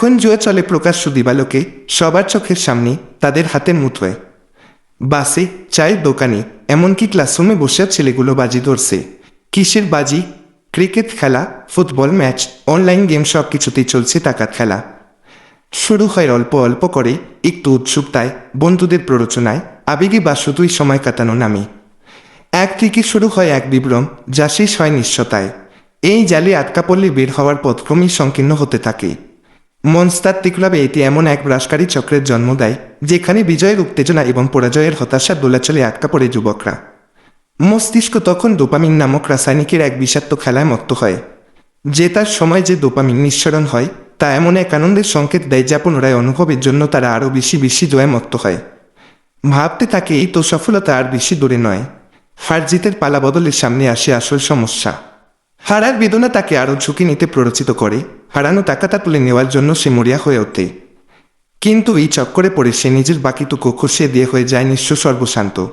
এখন জুয়ে চলে প্রকাশ্য দিবালোকে, সবার চোখের সামনে তাদের হাতের মুঠোয়। বাসে, চায়ের দোকানে, এমনকি ক্লাসরুমে বসে ছেলেগুলো বাজি ধরছে। কিসের বাজি? ক্রিকেট খেলা, ফুটবল ম্যাচ, অনলাইন গেম সব কিছুতেই চলছে টাকার খেলা। শুরু হয় অল্প অল্প করে, একটু উৎসুকতায়, বন্ধুদের প্ররোচনায়, আবেগে বা শুধুই সময় কাটানো নামে। এক থেকে শুরু হয় এক বিভ্রম, যা শেষ হয় নিশ্চয়তায় এই জালে আটকা পড়লে বের হওয়ার পথ ক্রমেই সংকীর্ণ হতে থাকে। মনস্তাত্ত্বিক ক্লাবে এটি এমন এক ব্রাসকারী চক্রের জন্ম দেয়, যেখানে বিজয়ের উত্তেজনা এবং পরাজয়ের হতাশার দোলাচলে আটকা পড়ে যুবকরা। মস্তিষ্ক তখন ডোপামিন নামক রাসায়নিকের এক বিষাক্ত খেলায় মত্ত হয়। যে তার সময় যে ডোপামিন নিঃসরণ হয়, তা এমন এক আনন্দের সংকেত দেয় যা পুনরায় অনুভবের জন্য তারা আরও বেশি বেশি জয়ে মত্ত হয়। ভাবতে থাকে এই তো সফলতা আর বেশি দূরে নয়। হার জিতের পালা বদলের সামনে আসে আসল সমস্যা। হারার বেদনা তাকে আরও ঝুঁকি নিতে প্ররোচিত করে। হারানো টাকাটা তুলে নেওয়ার জন্য সে মরিয়া হয়ে ওঠে। কিন্তু এই চক্করে পড়ে সে নিজের বাকিটুকু খসিয়ে দিয়ে হয়ে যায় নিঃস্ব সর্বশান্ত।